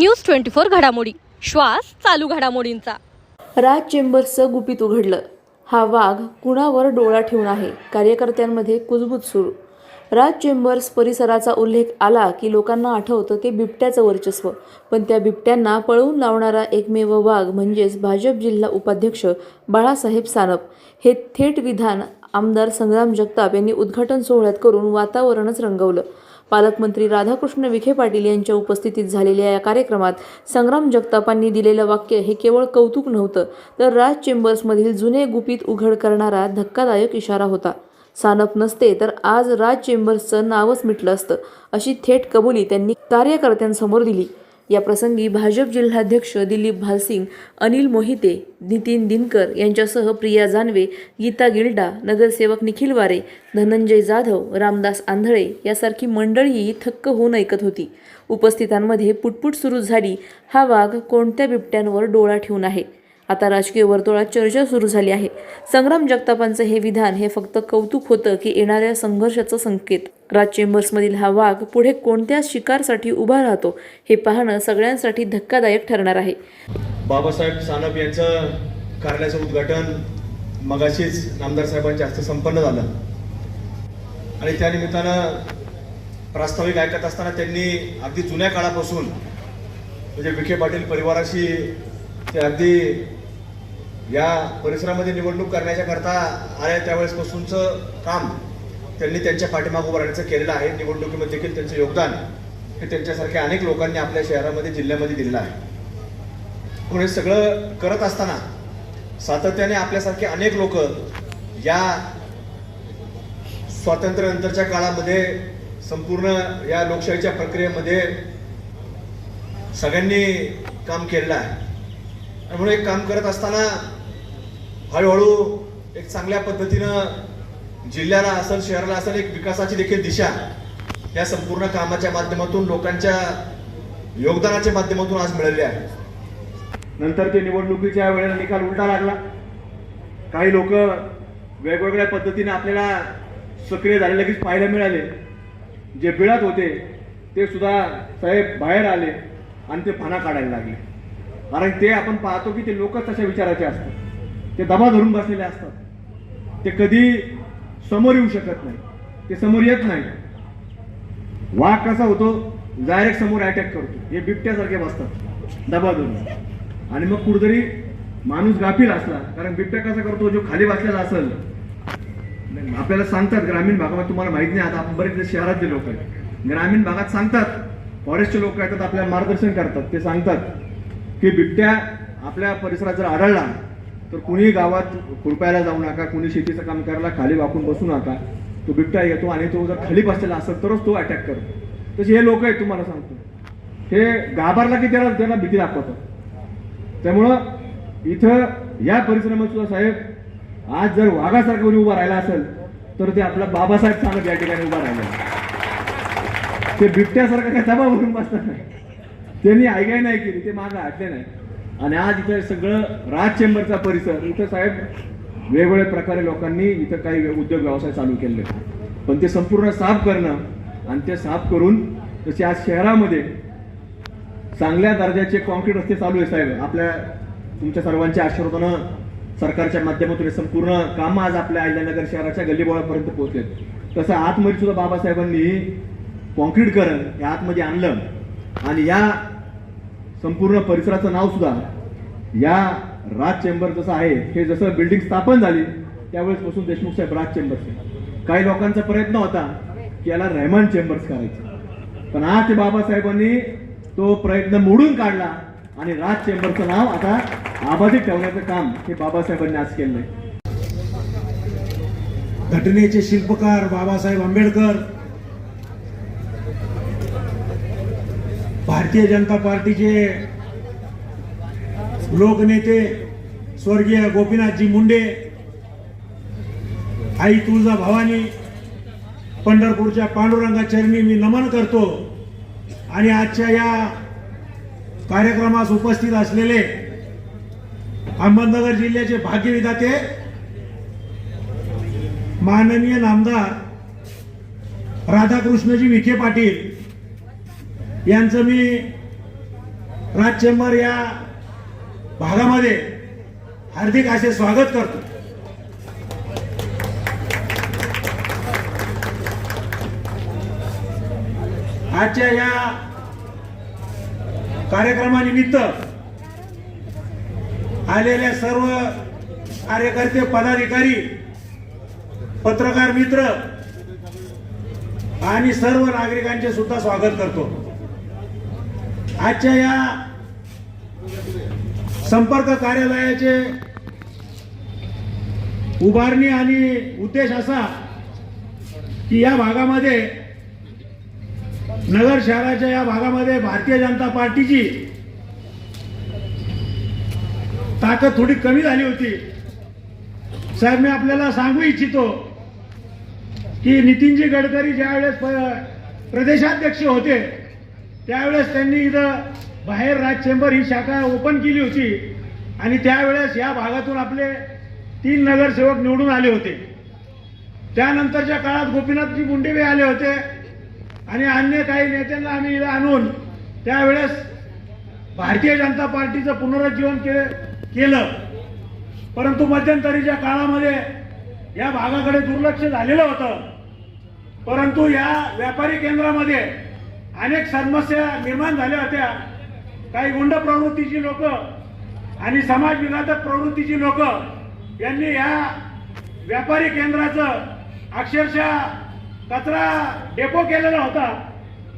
News twenty four घडामोडी. श्वास चालू घडामोडींचा. राज चेंबर्सचं गुपित उघडलं. हा वाघ कुणावर डोळा ठेवून आहे? कार्यकर्त्यांमध्ये कुजबूज सुरू. राज चेंबर्स परिसराचा उल्लेख आला की लोकांना आठवतं ते बिबट्याचं वर्चस्व. पण त्या बिबट्यांना पळवून लावणारा एकमेव वाघ म्हणजेच भाजप जिल्हा उपाध्यक्ष बाळासाहेब सानप. हे थेट विधान आमदार संग्राम जगताप यांनी उद्घाटन सोहळ्यात करून वातावरणच रंगवलं. पालकमंत्री राधाकृष्ण विखे पाटील यांच्या उपस्थितीत झालेल्या या कार्यक्रमात संग्राम जगतापांनी दिलेलं वाक्य हे केवळ कौतुक नव्हतं तर राज चेंबर्समधील जुने गुपित उघड करणारा धक्कादायक इशारा होता. सानप नसते तर आज राज चेंबर्सचं नावच मिटलं असतं अशी थेट कबुली त्यांनी कार्यकर्त्यांसमोर दिली. याप्रसंगी भाजप जिल्हाध्यक्ष दिलीप भालसिंग अनिल मोहिते नितीन दिनकर यांच्यासह प्रिया जानवे गीता गिल्डा नगरसेवक निखिल वारे धनंजय जाधव रामदास आंधळे यासारखी मंडळीही थक्क होऊन ऐकत होती. उपस्थितांमध्ये पुटपुट सुरू झाली हा वाघ कोणत्या बिबट्यांवर डोळा ठेवून आहे? आता राजकीय वर्तुळात चर्चा सुरू झाली आहे. संग्राम जगतापांचं हे विधान हे फक्त कौतुक होतं की येणाऱ्या संघर्षाचं संकेत. राज चेंबर्समधील हा वाघ पुढे कोणत्या शिकारसाठी उभा राहतो हे पाहणं सगळ्यांसाठी धक्कादायक ठरणार आहे. बाबासाहेब सानप यांचं कार्यालयाचं उद्घाटन मगाशीच नामदार साहेबांच्या हस्ते संपन्न झालं. आणि त्या निमित्तानं प्रास्ताविक ऐकत असताना त्यांनी अगदी जुन्या काळापासून म्हणजे विखे पाटील परिवाराशी ते अगदी या परिसरामध्ये निवडणूक करण्याच्या करता आल्या त्यावेळेसपासूनचं काम त्यांनी त्यांच्या पाठीमाग उभं राहण्याचं केलेलं आहे. निवडणुकीमध्ये देखील त्यांचं योगदान हे त्यांच्यासारख्या अनेक लोकांनी आपल्या शहरामध्ये जिल्ह्यामध्ये दिलेलं आहे. म्हणून हे सगळं करत असताना सातत्याने आपल्यासारखे अनेक लोक या स्वातंत्र्यानंतरच्या काळामध्ये संपूर्ण या लोकशाहीच्या प्रक्रियेमध्ये सगळ्यांनी काम केलेलं आहे. त्यामुळे काम करत असताना हळूहळू एक चांगल्या पद्धतीनं जिल्ह्याला असेल शहराला असेल एक विकासाची देखील दिशा या संपूर्ण कामाच्या माध्यमातून लोकांच्या योगदानाच्या माध्यमातून आज मिळाली आहे. नंतर ते निवडणुकीच्या वेळेला निकाल उलटा लागला. काही लोक वेगवेगळ्या पद्धतीने आपल्याला सक्रिय झाले लगेच पाहायला मिळाले. जे बिळात होते ते सुद्धा साहेब बाहेर आले आणि ते फाना काढायला लागले. कारण ते आपण पाहतो की ते लोक तशा विचाराचे असतात. ते दबा धरून बसलेले असतात. ते कधी समोर येऊ शकत नाही. ते समोर येत नाही. वाघ कसा होतो? डायरेक्ट समोर अटॅक करतो. हे बिबट्यासारखे बसतात. दबा धरून. आणि मग कुठेतरी माणूस गाफील असला कारण बिबट्या कसा करतो? जो खाली बसलेला असेल. आपल्याला सांगतात ग्रामीण भागामध्ये तुम्हाला माहीत नाही आता आपण बरेच शहरातले लोक आहेत. ग्रामीण भागात सांगतात फॉरेस्टचे लोक येतात आपल्याला मार्गदर्शन करतात. ते सांगतात की बिबट्या आपल्या परिसरात जर आढळला तर कुणीही गावात खुरपायला जाऊ नका कुणी शेतीचं काम करायला खाली वाकून बसू नका. तो बिबटा येतो आणि तो जर खाली बसलेला असेल तरच तो अटॅक करतो. तसे हे लोक आहेत तुम्हाला सांगतो. हे घाबरला की त्याला त्याला भीती दाखवतात. त्यामुळं इथं या परिसरामध्ये सुद्धा साहेब आज जर वाघासारखं कोणी उभा राहिला असेल तर ते आपला बाबासाहेब सांगत या ठिकाणी उभा राहिला. ते बिबट्यासारखं काय दबा भरून बसतात नाही त्यांनी ऐकाय नाही केली ते मागं आटले नाही. आणि आज इथं सगळं राज चेंबरचा परिसर. इथं साहेब वेगवेगळ्या प्रकारे लोकांनी इथं काही उद्योग व्यवसाय चालू केले पण ते संपूर्ण साफ करणं आणि ते साफ करून तसे आज शहरामध्ये चांगल्या दर्जाचे कॉन्क्रीट रस्ते चालू आहे साहेब. आपल्या तुमच्या सर्वांच्या आशीर्वादानं सरकारच्या माध्यमातून हे संपूर्ण कामं आज आपल्या अहिल्यानगर शहराच्या गल्लीबोळापर्यंत पोहोचलेत. तसं आतमध्ये सुद्धा बाबासाहेबांनी कॉन्क्रीटकरण हे आतमध्ये आणलं आणि या संपूर्ण परिसराचं नाव सुद्धा या राज चेंबर जसं आहे हे जसं बिल्डिंग स्थापन झाली त्यावेळेस पासून देशमुख साहेब राज चेंबर्स काही लोकांचा प्रयत्न होता की याला रेहमान चेंबर्स करायचे. पण आज ते बाबासाहेबांनी तो प्रयत्न मोडून काढला आणि राज चेंबरचं नाव आता आबाधित ठेवण्याचं काम हे बाबासाहेबांनी आज केलं घटनेचे शिल्पकार बाबासाहेब आंबेडकर भारतीय जनता पार्टीचे लोकनेते स्वर्गीय गोपीनाथजी मुंडे आई तुळजा भवानी पंढरपूरच्या पांडुरंगा चरणी मी नमन करतो. आणि आजच्या या कार्यक्रमास उपस्थित असलेले अहमदनगर जिल्ह्याचे भाग्यविधाते माननीय नामदार राधाकृष्णजी विखे पाटील यांचं मी राजचेंबर या भागामध्ये हार्दिक असे स्वागत करतो. आजच्या या कार्यक्रमानिमित्त आलेल्या सर्व कार्यकर्ते पदाधिकारी पत्रकार मित्र आणि सर्व नागरिकांचे सुद्धा स्वागत करतो. आजच्या या संपर्क कार्यालयाचे उभारणी आणि उद्देश असा की या भागामध्ये नगर शहराच्या या भागामध्ये भारतीय जनता पार्टीची ताकद थोडी कमी झाली होती. साहेब मी आपल्याला सांगू इच्छितो की नितीनजी गडकरी ज्यावेळेस प्रदेशाध्यक्ष होते त्यावेळेस त्यांनी इथं बाहेर राज चेंबर ही शाखा ओपन केली होती. आणि त्यावेळेस या भागातून आपले तीन नगरसेवक निवडून आले होते. त्यानंतरच्या काळात गोपीनाथजी मुंडेबी आले होते. आणि अन्य काही नेत्यांना आम्ही इथं आणून त्यावेळेस भारतीय जनता पार्टीचं पुनरुज्जीवन के केलं. परंतु मध्यंतरीच्या काळामध्ये या भागाकडे दुर्लक्ष झालेलं होतं. परंतु या व्यापारी केंद्रामध्ये अनेक समस्या निर्माण झाल्या होत्या. काही गुंड प्रवृत्तीची लोक आणि समाज विघातक प्रवृत्तीची लोक यांनी या व्यापारी केंद्राचं अक्षरशः कचरा डेपो केलेला होता.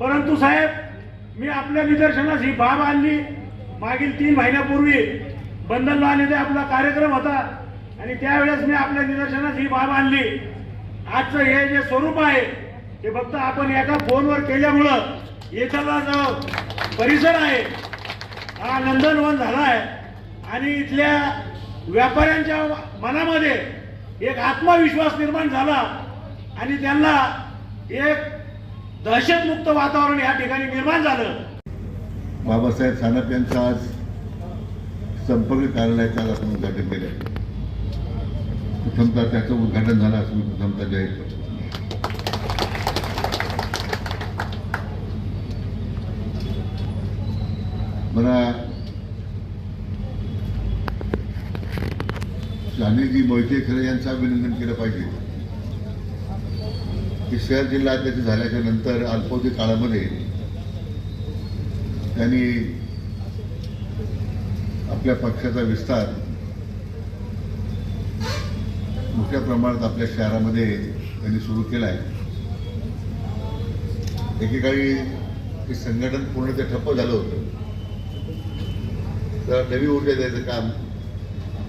परंतु साहेब मी आपल्या निदर्शनास ही बाब आणली. मागील तीन महिन्यापूर्वी बंधन लावण्याचा आपला कार्यक्रम होता आणि त्यावेळेस मी आपल्या निदर्शनास ही बाब आणली. आजचं हे जे स्वरूप आहे ते फक्त आपण एका फोनवर केल्यामुळं एखादा जो परिसर आहे. हा नंदनवन झाला आहे. आणि इथल्या व्यापाऱ्यांच्या मनामध्ये एक आत्मविश्वास निर्माण झाला. आणि त्यांना एक दहशतमुक्त वातावरण या ठिकाणी निर्माण झालं. बाबासाहेब सानप यांचं आज संपर्क कार्यालयाचं आज आपण उद्घाटन केलं. प्रथमतः त्याचं उद्घाटन झालं असं मी प्रथमतः जाहीर करतो. शानेजी मोहिते खरे यांचं अभिनंदन केलं पाहिजे. की शहर जिल्हा अध्यक्ष झाल्याच्यानंतर अल्पावधी काळामध्ये त्यांनी आपल्या पक्षाचा विस्तार मोठ्या प्रमाणात आपल्या शहरामध्ये त्यांनी सुरू केला आहे. एकेकाळी हे संघटन पूर्ण ते ठप्प झालं होतं. तर नवी ऊर्जा द्यायचं काम